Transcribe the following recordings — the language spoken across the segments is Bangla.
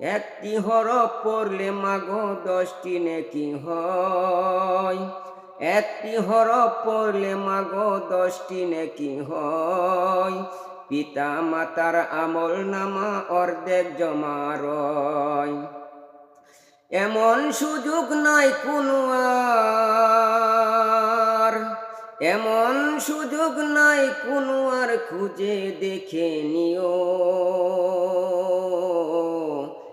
একটি হরফ পড়লে মাগো দশটি নেকি হয়। একটি হরফ পড়লে মাগো দশটি নেকি হয়। পিতা মাতার আমল নামা অর্ধেক জমা এমন সুযোগ নাই কোনো আর। এমন সুযোগ নাই কোনো আর, খুঁজে দেখে নিও।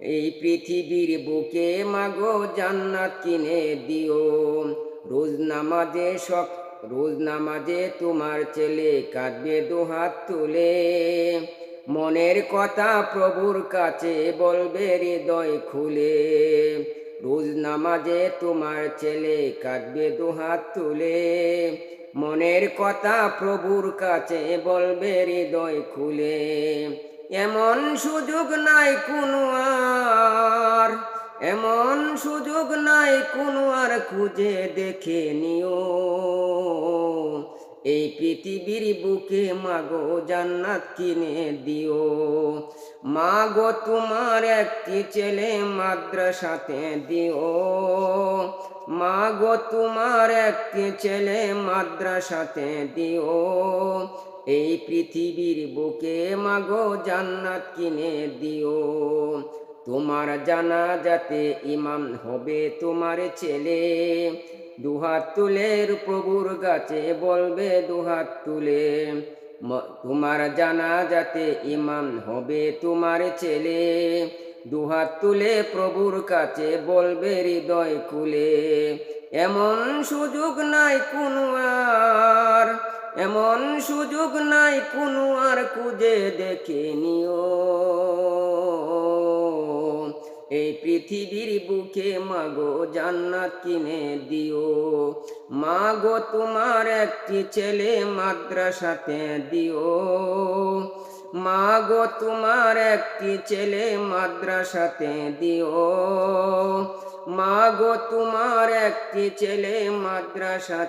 এই পৃথিবীর বুকে মাগো জান্নাত কিনে দিও। রোজ নামাজে সক রোজ নামাজে তোমার ছেলে কাঁদবে দুহাত তুলে। মনের কথা প্রভুর কাছে বলবে হৃদয় খুলে। রোজ নামাজে তোমার ছেলে কাঁদবে দুহাত তুলে। মনের কথা প্রভুর কাছে বলবে হৃদয় খুলে। এমন সুযোগ নাই কোনো আর, এমন সুযোগ নাই কোনো আর খুঁজে দেখে নিও। এই পৃথিবীর বুকে মাগো জান্নাত কিনে দিও। মাগো তোমার একটি ছেলে মাদ্রাসাতে দিও। মাগো তোমার একটি ছেলে মাদ্রাসাতে দিও। এই পৃথিবীর বুকে মাগো জান্নাত কিনে দিও। তোমার জানা যাতে ইমাম হবে তোমার ছেলে। দুহাত তুলের প্রভুর গাছে বলবে দুহাত তুলে। তোমার জানা যাতে ইমাম হবে তোমার ছেলে। দুহাত তুলে প্রভুর কাছে বলবে হৃদয় কুলে এমন সুযোগ নাই কোনো আর। এমন সুযোগ নাই কোনো আর খুঁজে দেখে নিও। এই পৃথিবীর বুকে মাগো জান্নাত কিনে দিও। মাগো তোমার একটি ছেলে মাদ্রাসাতে দিও। মাগো তোমার একটি ছেলে মাদ্রাসাতে দিও। মাগো তোমার একটি ছেলে মাদ্রাসা